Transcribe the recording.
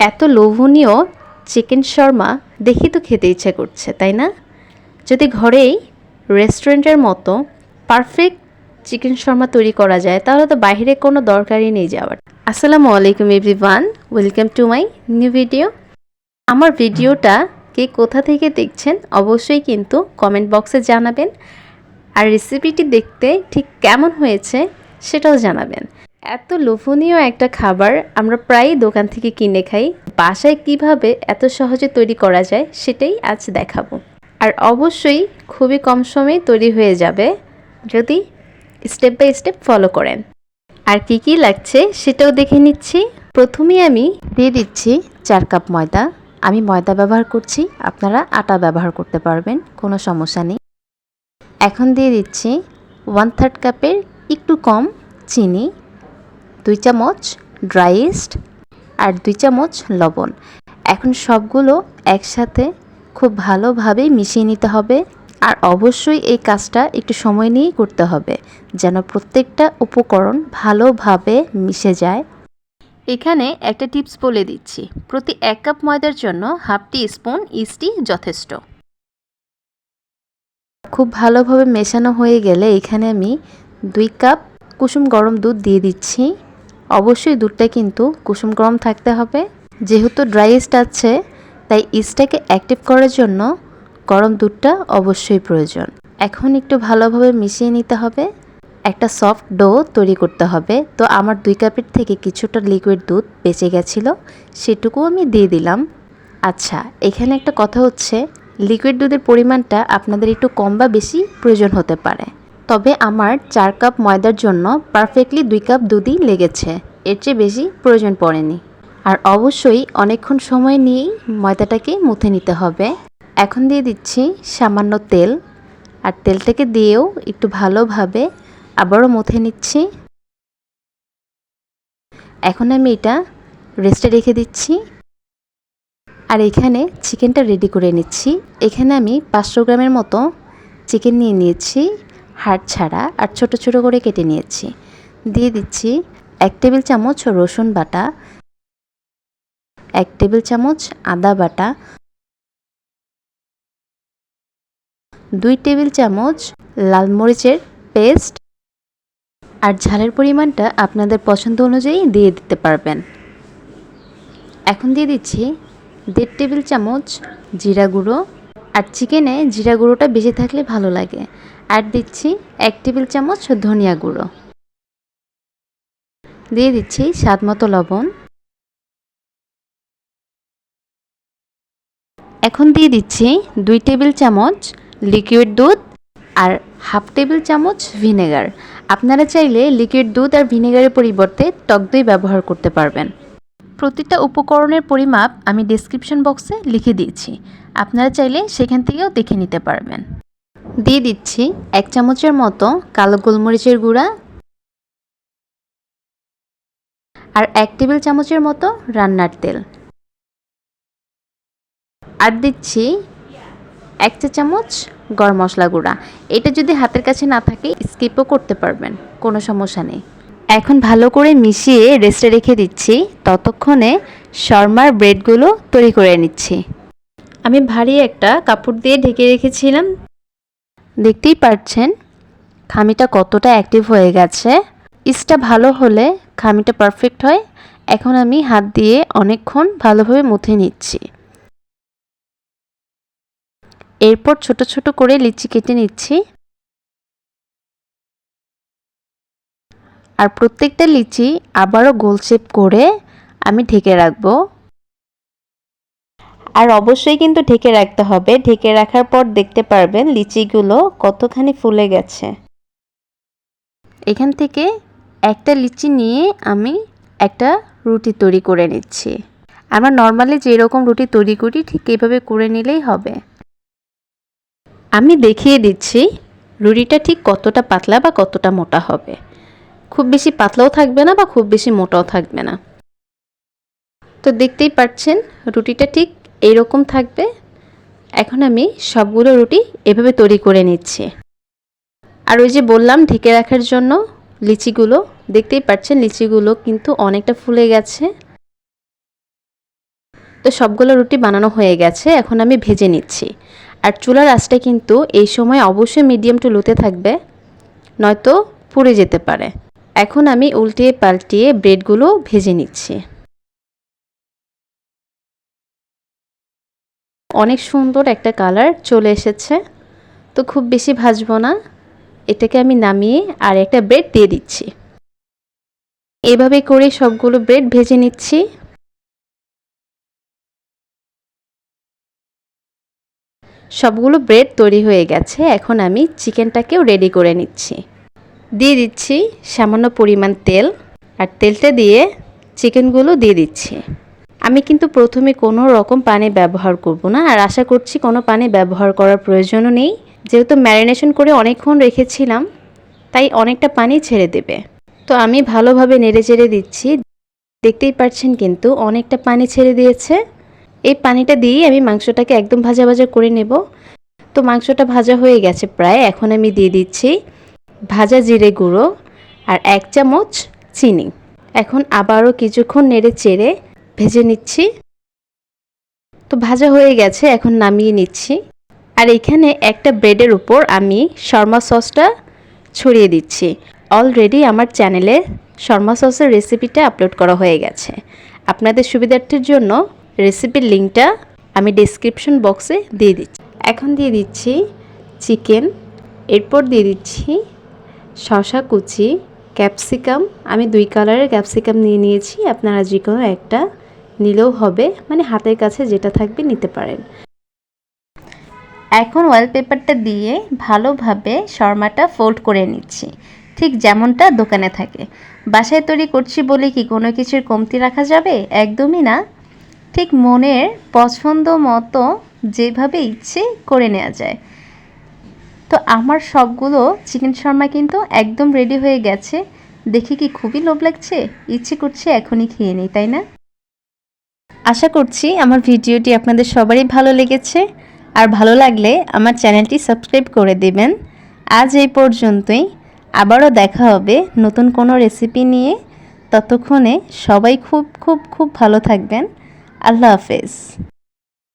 এত লোভনীয় চিকেন শর্মা দেখি তো খেতে ইচ্ছে করছে, তাই না? যদি ঘরেই রেস্টুরেন্টের মতো পারফেক্ট চিকেন শর্মা তৈরি করা যায়, তাহলে তো বাইরে কোনো দরকারই নেই যাওয়ার। আসসালামু আলাইকুম everyone, welcome to my new video. আমার ভিডিওটা কে কোথা থেকে দেখছেন অবশ্যই কিন্তু কমেন্ট বক্সে জানাবেন, আর রেসিপিটি দেখতে ঠিক কেমন হয়েছে সেটাও জানাবেন। এত লোভনীয় একটা খাবার আমরা প্রায়ই দোকান থেকে কিনে খাই। বাসায় কীভাবে এত সহজে তৈরি করা যায় সেটাই আজ দেখাবো। আর অবশ্যই খুবই কম সময়ে তৈরি হয়ে যাবে যদি স্টেপ বাই স্টেপ ফলো করেন। আর কি কি লাগছে সেটাও দেখে নিচ্ছি। প্রথমেই আমি দিয়ে দিচ্ছি চার কাপ ময়দা। আমি ময়দা ব্যবহার করছি, আপনারা আটা ব্যবহার করতে পারবেন, কোনো সমস্যা নেই। এখন দিয়ে দিচ্ছি ওয়ান থার্ড কাপের একটু কম চিনি। দুই চামচ ড্রাই ইস্ট আর দুই চামচ লবণ। এখন সবগুলো একসাথে খুব ভালোভাবে মিশিয়ে নিতে হবে আর অবশ্যই এই কাজটা একটু সময় নিয়েই করতে হবে যেন প্রত্যেকটা উপকরণ ভালোভাবে মিশে যায়। এখানে একটা টিপস বলে দিচ্ছি, প্রতি এক কাপ ময়দার জন্য হাফ টি স্পুন ইস্টি যথেষ্ট। খুব ভালোভাবে মেশানো হয়ে গেলে এখানে আমি দুই কাপ কুসুম গরম দুধ দিয়ে দিচ্ছি। অবশ্যই দুধটা কিন্তু কুসুম গরম থাকতে হবে। যেহেতু ড্রাই ইস্ট আছে, তাই ইস্টটাকে অ্যাক্টিভ করার জন্য গরম দুধটা অবশ্যই প্রয়োজন। এখন একটু ভালোভাবে মিশিয়ে নিতে হবে। একটা সফট ডো তৈরি করতে হবে। তো আমার দুই কাপের থেকে কিছুটা লিকুইড দুধ বেঁচে গেছিল, সেটুকু আমি দিয়ে দিলাম। আচ্ছা এখানে একটা কথা হচ্ছে লিকুইড দুধের পরিমাণটা আপনাদের একটু কম বা বেশি প্রয়োজন হতে পারে। তবে আমার চার কাপ ময়দার জন্য পারফেক্টলি দুই কাপ দুধই লেগেছে। এর চেয়ে বেশি প্রয়োজন পড়েনি। আর অবশ্যই অনেকক্ষণ সময় নিয়েই ময়দাটাকে মুথে নিতে হবে। এখন দিয়ে দিচ্ছি সামান্য তেল। আর তেলটাকে দিয়েও একটু ভালোভাবে আবারও মুথে নিচ্ছি। এখন আমি এটা রেস্টে রেখে দিচ্ছি। আর এখানে চিকেনটা রেডি করে নিচ্ছি। এখানে আমি পাঁচশো গ্রামের মতো চিকেন নিয়ে নিয়েছি। হাড় ছাড়া আর ছোট ছোট করে কেটে নিয়েছি। দিয়ে দিচ্ছি এক টেবিল চামচ রসুন বাটা, এক টেবিল চামচ আদা বাটা, দুই টেবিল চামচ লাল মরিচের পেস্ট আর ঝালের পরিমাণটা আপনাদের পছন্দ অনুযায়ী দিয়ে দিতে পারবেন। এখন দিয়ে দিচ্ছি দেড় টেবিল চামচ জিরা গুঁড়ো আর চিকেনে জিরা গুঁড়োটা বেশি থাকলে ভালো লাগে। আর দিচ্ছি এক টেবিল চামচ ধনিয়া গুঁড়ো। দিয়ে দিচ্ছি স্বাদ মতো লবণ। এখন দিয়ে দিচ্ছি দুই টেবিল চামচ লিকুইড দুধ আর হাফ টেবিল চামচ ভিনেগার। আপনারা চাইলে লিকুইড দুধ আর ভিনেগারের পরিবর্তে টক দই ব্যবহার করতে পারবেন। প্রতিটা উপকরণের পরিমাপ আমি ডিসক্রিপশন বক্সে লিখে দিয়েছি। আপনারা চাইলে সেখান থেকেও দেখে নিতে পারবেন। দিয়ে দিচ্ছি এক চামচের মতো কালো গোলমরিচের গুঁড়া আর এক টেবিল চামচের মতো রান্নার তেল। আর দিচ্ছি এক চা চামচ গরম মশলা গুঁড়া। এটা যদি হাতের কাছে না থাকে স্কিপও করতে পারবেন, কোনো সমস্যা নেই। এখন ভালো করে মিশিয়ে রেস্টে রেখে দিচ্ছি। ততক্ষণে শর্মার ব্রেডগুলো তৈরি করে নিচ্ছি। আমি ভারী একটা কাপড় দিয়ে ঢেকে রেখেছিলাম। দেখতেই পাচ্ছেন খামিটা কতটা অ্যাক্টিভ হয়ে গেছে। ইস্টটা ভালো হলে খামিটা পারফেক্ট হয়। এখন আমি হাত দিয়ে অনেকক্ষণ ভালোভাবে মুথে নিচ্ছি। এরপর ছোট ছোট করে লিচি কেটে নিচ্ছি। আর প্রত্যেকটা লিচি আবারও গোল শেপ করে আমি ঢেকে রাখব। আর অবশ্যই কিন্তু ঢেকে রাখতে হবে। ঢেকে রাখার পর দেখতে পারবেন লিচিগুলো কতখানি ফুলে গেছে। এখান থেকে একটা লিচি নিয়ে আমি একটা রুটি তৈরি করে নিচ্ছি। আমরা নর্মালি যেরকম রুটি তৈরি করি, ঠিক এইভাবে করে নিলেই হবে। আমি দেখিয়ে দিচ্ছি রুটিটা ঠিক কতটা পাতলা বা কতটা মোটা হবে। খুব বেশি পাতলাও থাকবে না বা খুব বেশি মোটাও থাকবে না। তো দেখতেই পাচ্ছেন, রুটিটা ঠিক এইরকম থাকবে। এখন আমি সবগুলো রুটি এভাবে তৈরি করে নিচ্ছি। আর ওই যে বললাম, ঢেকে রাখার জন্য লিচিগুলো, দেখতেই পাচ্ছেন লিচিগুলো কিন্তু অনেকটা ফুলে গেছে। তো সবগুলো রুটি বানানো হয়ে গেছে, এখন আমি ভেজে নিচ্ছি। আর চুলার আঁচটা কিন্তু এই সময় অবশ্যই মিডিয়াম টু লোতে থাকবে, নয়তো পুড়ে যেতে পারে। এখন আমি উল্টিয়ে পাল্টিয়ে ব্রেডগুলো ভেজে নিচ্ছি। অনেক সুন্দর একটা কালার চলে এসেছে। তো খুব বেশি ভাজবো না। এটাকে আমি নামিয়ে আর একটা ব্রেড দিয়ে দিচ্ছি। এভাবে করে সবগুলো ব্রেড ভেজে নিচ্ছি। সবগুলো ব্রেড তৈরি হয়ে গেছে। এখন আমি চিকেনটাকেও রেডি করে নিচ্ছি। দিয়ে দিচ্ছি সামান্য পরিমাণ তেল আর তেলটা দিয়ে চিকেনগুলো দিয়ে দিচ্ছি। আমি কিন্তু প্রথমে কোনো রকম পানি ব্যবহার করব না আর আশা করছি কোনো পানি ব্যবহার করার প্রয়োজনও নেই। যেহেতু ম্যারিনেশন করে অনেকক্ষণ রেখেছিলাম, তাই অনেকটা পানি ছেড়ে দেবে। তো আমি ভালোভাবে নেড়ে চেড়ে দিচ্ছি। দেখতেই পাচ্ছেন কিন্তু অনেকটা পানি ছেড়ে দিয়েছে। এই পানিটা দিয়েই আমি মাংসটাকে একদম ভাজা ভাজা করে নেব। তো মাংসটা ভাজা হয়ে গেছে প্রায়। এখন আমি দিয়ে দিচ্ছি ভাজা জিরে গুঁড়ো আর এক চামচ চিনি। এখন আবারও কিছুক্ষণ নেড়ে চেড়ে ভেজে নিচ্ছি। তো ভাজা হয়ে গেছে, এখন নামিয়ে নিচ্ছি। আর এখানে একটা ব্রেডের উপর আমি শর্মা সসটা ছড়িয়ে দিচ্ছি। অলরেডি আমার চ্যানেলে শর্মা সসের রেসিপিটা আপলোড করা হয়ে গেছে। আপনাদের সুবিধার্থের জন্য রেসিপির লিঙ্কটা আমি ডিসক্রিপশন বক্সে দিয়ে দিচ্ছি। এখন দিয়ে দিচ্ছি চিকেন, এরপর দিয়ে দিচ্ছি শশা কুচি, ক্যাপসিকাম। আমি দুই কালারের ক্যাপসিকাম নিয়ে নিয়েছি। আপনারা যে কোনো একটা নিলেও হবে। মানে হাতের কাছে যেটা থাকবে নিতে পারেন। এখন ওয়ালপেপারটা দিয়ে ভালোভাবে শর্মাটা ফোল্ড করে নিচ্ছি। ঠিক যেমনটা দোকানে থাকে। বাসায় তৈরি করছি বলে কি কোনো কিছুর কমতি রাখা যাবে? একদমই না। ঠিক মনের পছন্দ মতো যেভাবে ইচ্ছে করে নেওয়া যায়। তো আমার সবগুলো চিকেন শর্মা কিন্তু একদম রেডি হয়ে গেছে। দেখি কি খুবই লোভ লাগছে? ইচ্ছে করছে এখনই খেয়ে নিই, তাই না? আশা করছি আমার ভিডিওটি আপনাদের সবারই ভালো লেগেছে। আর ভালো লাগলে আমার চ্যানেলটি সাবস্ক্রাইব করে দেবেন। আজ এই পর্যন্তই। আবারও দেখা হবে নতুন কোনো রেসিপি নিয়ে। ততক্ষণে সবাই খুব খুব খুব ভালো থাকবেন। আল্লাহ হাফেজ।